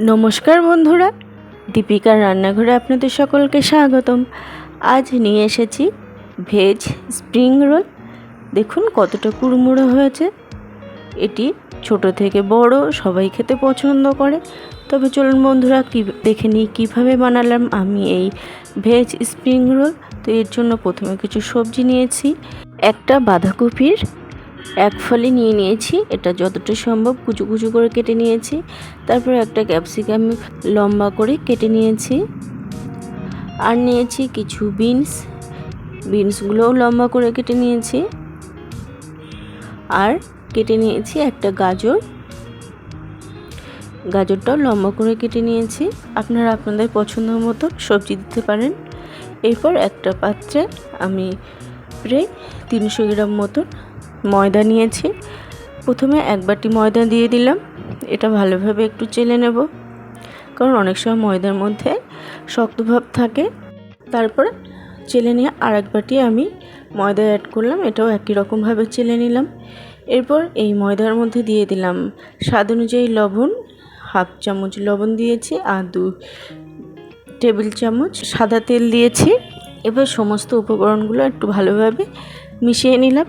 নমস্কার বন্ধুরা, দীপিকার রান্নাঘরে আপনাদের সকলকে স্বাগতম। আজ নিয়ে এসেছি ভেজ স্প্রিং রোল। দেখুন কতটা কুড়মুড়ো হয়েছে। এটি ছোট থেকে বড়, সবাই খেতে পছন্দ করে। তবে চলুন বন্ধুরা, কী দেখে নিই, কীভাবে বানালাম আমি এই ভেজ স্প্রিং রোল। তো এর জন্য প্রথমে কিছু সবজি নিয়েছি। একটা বাঁধাকপির এক ফলি নিয়ে নিয়েছি। এটা যতটা সম্ভব কুচু কুচু করে কেটে নিয়েছি। তারপর একটা ক্যাপসিকাম লম্বা করে কেটে নিয়েছি। আর নিয়েছি কিছু বিনস। বিনসগুলোও লম্বা করে কেটে নিয়েছি। আর কেটে নিয়েছি একটা গাজর। গাজরটাও লম্বা করে কেটে নিয়েছি। আপনারা আপনাদের পছন্দ মতো সবজি দিতে পারেন। এরপর একটা পাত্রে আমি প্রায় তিনশো গ্রাম মতন ময়দা নিয়েছি। প্রথমে এক বাটি ময়দা দিয়ে দিলাম। এটা ভালোভাবে একটু চেলে নেব। কারণ অনেক সময় ময়দার মধ্যে শক্তভাব থাকে। তারপরে চেলে নিয়ে আর এক বাটি আমি ময়দা অ্যাড করলাম। এটাও একই রকমভাবে চেলে নিলাম। এরপর এই ময়দার মধ্যে দিয়ে দিলাম স্বাদ অনুযায়ী লবণ। হাফ চামচ লবণ দিয়েছি আর দু টেবিল চামচ সাদা তেল দিয়েছি। এবার সমস্ত উপকরণগুলো একটু ভালোভাবে মিশিয়ে নিলাম।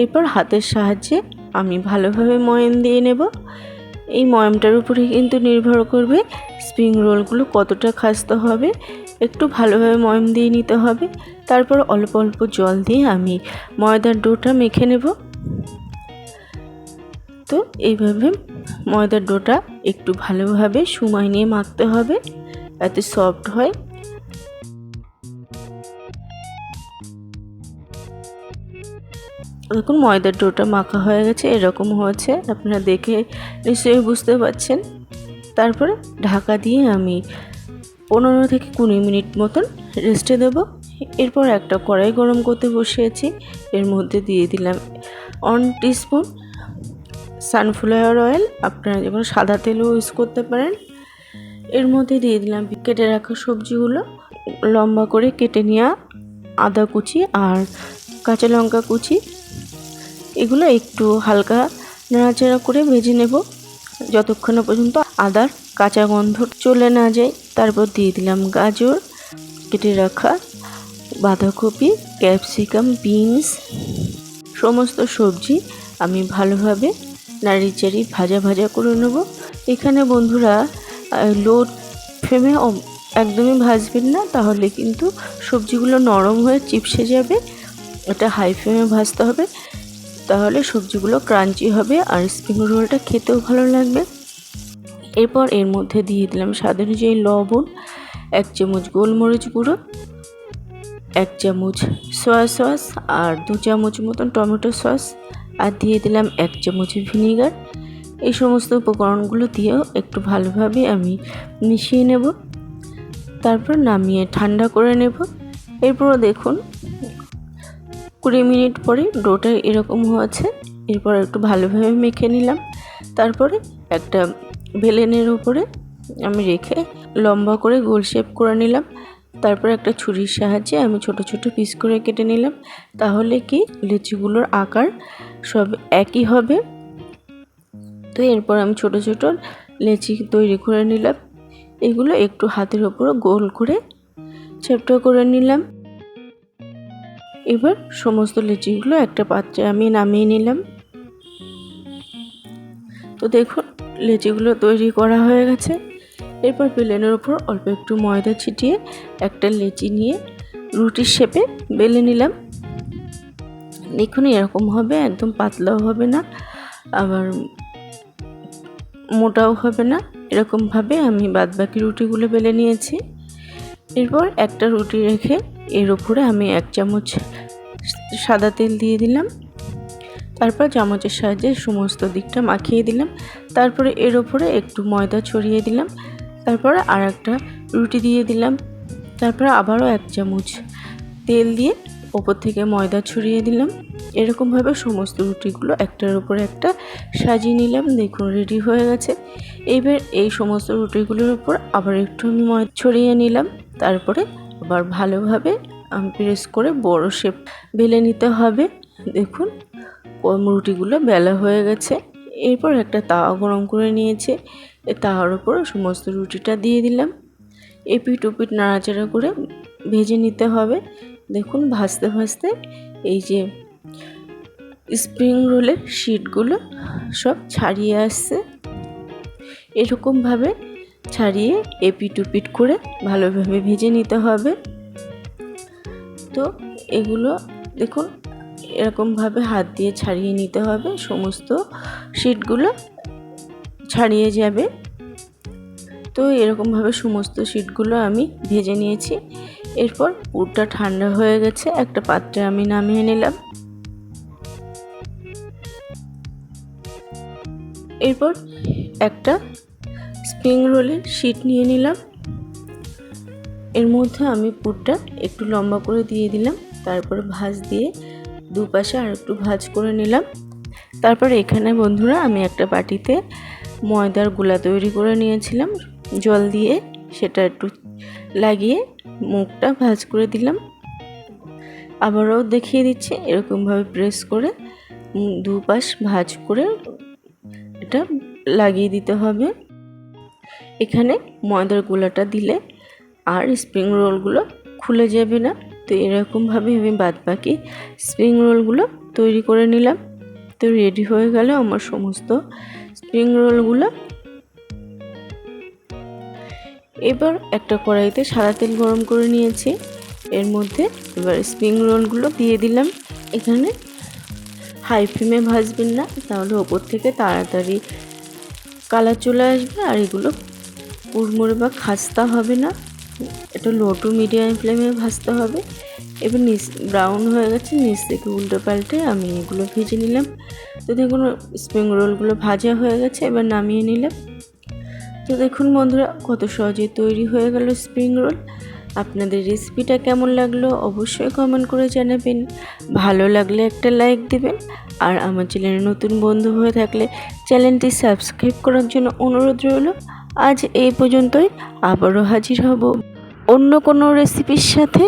এরপর হাতের সাহায্যে আমি ভালোভাবে ময়ম দিয়ে নেব। এই ময়মটার উপরে কিন্তু নির্ভর করবে স্প্রিং রোলগুলো কতটা খাসতে হবে, একটু ভালোভাবে ময়ম দিয়ে নিতে হবে। তারপর অল্প অল্প জল দিয়ে আমি ময়দার ডোটা মেখে নেব। তো এইভাবে ময়দার ডোটা একটু ভালোভাবে সময় নিয়ে মাখতে হবে, যাতে সফট হয়। দেখুন, ময়দার ডোটা মাখা হয়ে গেছে, এরকম হয়েছে। আপনারা দেখে নিশ্চয়ই বুঝতে পারছেন। তারপরে ঢাকা দিয়ে আমি পনেরো থেকে কুড়ি মিনিট মতন রেস্টে দেবো। এরপর একটা কড়াই গরম করতে বসিয়েছি। এর মধ্যে দিয়ে দিলাম ওয়ান টিস্পুন সানফ্লাওয়ার অয়েল। আপনারা যেমন সাদা তেলও ইউজ করতে পারেন। এর মধ্যে দিয়ে দিলাম কেটে রাখা সবজিগুলো। লম্বা করে কেটে নেওয়া আদা কুচি আর কাঁচা লঙ্কা কুচি। এগুলো একটু হালকা নাড়াচাড়া করে ভেজে নেব। যতক্ষণ পর্যন্ত আদার কাঁচা গন্ধ চলে না যায়, তারপর দিয়ে দিলাম গাজর, কেটে রাখা বাঁধাকপি, ক্যাপসিকাম, বিনস, সমস্ত সবজি আমি ভালোভাবে নাড়িচাড়ি ভাজা ভাজা করে নেব। এখানে বন্ধুরা লো ফ্লেমে একদমই ভাজবেন না, তাহলে কিন্তু সবজিগুলো নরম হয়ে চিপসে যাবে। এটা হাই ফ্লেমে ভাজতে হবে। তাহলে সবজিগুলো ক্রাঞ্চি হবে আর স্প্রিং রোলটা খেতেও ভালো লাগবে। এরপর এর মধ্যে দিয়ে দিলাম স্বাদ অনুযায়ী লবণ, এক চামচ গোলমরিচ গুঁড়ো, এক চামচ সয়া সস আর দু চামচ মতন টমেটো সস আর দিয়ে দিলাম এক চামচ ভিনিগার এই সমস্ত উপকরণগুলো দিয়েও একটু ভালোভাবে আমি মিশিয়ে নেব। তারপর নামিয়ে ঠান্ডা করে নেব। এরপরও দেখুন কুড়ি মিনিট পরে ডোটা এরকম হয়েছে। এরপর একটু ভালোভাবে মেখে নিলাম। তারপরে একটা বেলেনের উপরে আমি রেখে লম্বা করে গোল শেপ করে নিলাম। তারপর একটা ছুরির সাহায্যে আমি ছোট ছোট পিস করে কেটে নিলাম। তাহলে কি লিচিগুলোর আকার সব একই হবে। তো এরপর আমি ছোট ছোট লেচি তৈরি করে নিলাম। এগুলো একটু হাতের ওপর গোল করে চ্যাপটা করে নিলাম। এবার সমস্ত লেচিগুলো একটা পাত্রে আমি নামিয়ে নিলাম। তো দেখুন লেচিগুলো তৈরি করা হয়ে গেছে। এরপর প্লেনের ওপর অল্প একটু ময়দা ছিটিয়ে একটা লেচি নিয়ে রুটির শেপে বেলে নিলাম। দেখুন, এরকম হবে, একদম পাতলাও হবে না, আবার মোটাও হবে না। এরকমভাবে আমি বাদবাকি রুটিগুলো বেলে নিয়েছি। এরপর একটা রুটি রেখে এর উপরে আমি এক চামচ সাদা তেল দিয়ে দিলাম। তারপর চামচের সাহায্যে সমস্ত দিকটা মাখিয়ে দিলাম। তারপরে এর ওপরে একটু ময়দা ছড়িয়ে দিলাম। তারপরে আর একটা রুটি দিয়ে দিলাম। তারপরে আবারও এক চামচ তেল দিয়ে ওপর থেকে ময়দা ছড়িয়ে দিলাম। এরকমভাবে সমস্ত রুটিগুলো একটার উপরে একটা সাজিয়ে নিলাম। দেখুন রেডি হয়ে গেছে। এইবার এই সমস্ত রুটিগুলোর উপর আবার একটু আমি ময়দা ছড়িয়ে নিলাম। তারপরে আবার ভালোভাবে প্রেস করে বড় শেপ বেলে নিতে হবে। দেখুন রুটিগুলো বেলা হয়ে গেছে। এরপর একটা তাওয়া গরম করে নিয়েছে। তাওয়ার উপর সমস্ত রুটিটা দিয়ে দিলাম। এপিট ওপিট নাড়াচাড়া করে ভেজে নিতে হবে। দেখুন, ভাজতে ভাজতে এই যে স্প্রিং রোলের শিটগুলো সব ছাড়িয়ে আসছে। এরকমভাবে ছাড়িয়ে এপিট ওপিট করে ভালোভাবে ভেজে নিতে হবে। তো এগুলো দেখুন, এরকমভাবে হাত দিয়ে ছাড়িয়ে নিতে হবে, সমস্ত শিটগুলো ছাড়িয়ে যাবে। তো এরকমভাবে সমস্ত শিটগুলো আমি ভেজে নিয়েছি। এরপর পুরটা ঠান্ডা হয়ে গেছে, একটা পাত্রে আমি নামিয়ে নিলাম। এরপর একটা স্প্রিং রোলের শিট নিয়ে নিলাম। এর মধ্যে আমি পুরটা একটু লম্বা করে দিয়ে দিলাম, তারপরে ভাজ দিয়ে দুপাশে আর একটু ভাজ করে নিলাম। তারপর এখানে বন্ধুরা আমি একটা বাটিতে ময়দারগুলা তৈরি করে নিয়েছিলাম, জল দিয়ে সেটা একটু লাগিয়ে মুখটা ভাজ করে দিলাম। আবারও দেখিয়ে দিচ্ছি, এরকমভাবে প্রেস করে দুপাশ ভাজ করে এটা লাগিয়ে দিতে হবে। এখানে ময়দার গোলাটা দিলে আর স্প্রিং রোলগুলো খুলে যাবে না। তো এরকমভাবে আমি বাদ বাকি স্প্রিং রোলগুলো তৈরি করে নিলাম। তো রেডি হয়ে গেল আমার সমস্ত স্প্রিং রোলগুলো এবার একটা কড়াইতে সাদা তেল গরম করে নিয়েছি। এর মধ্যে এবার স্প্রিং রোলগুলো দিয়ে দিলাম। এখানে হাই ফ্লেমে ভাজবেন না, তাহলে ওপর থেকে তাড়াতাড়ি কালার চলে আসবে আর এগুলো কুড়মুড়ে বা খাস্তা হবে না। এটা লো টু মিডিয়াম ফ্লেমে ভাজতে হবে। এবার নিচ ব্রাউন হয়ে গেছে, নিচ থেকে উল্টো পাল্টে আমি এগুলো ভেজে নিলাম। তো দেখুন স্প্রিং রোলগুলো ভাজা হয়ে গেছে, এবার নামিয়ে নিলাম। তো দেখুন বন্ধুরা, কত সহজে তৈরি হয়ে গেল স্প্রিং রোল আপনাদের রেসিপিটা কেমন লাগল অবশ্যই কমেন্ট করে জানাবেন। ভালো লাগলে একটা লাইক দেবেন। আর আমার চ্যানেলে নতুন বন্ধু হয়ে থাকলে চ্যানেলটি সাবস্ক্রাইব করার জন্য অনুরোধ রইল। আজ এই পর্যন্তই, আবারও হাজির হব। অন্য কোনো রেসিপির সাথে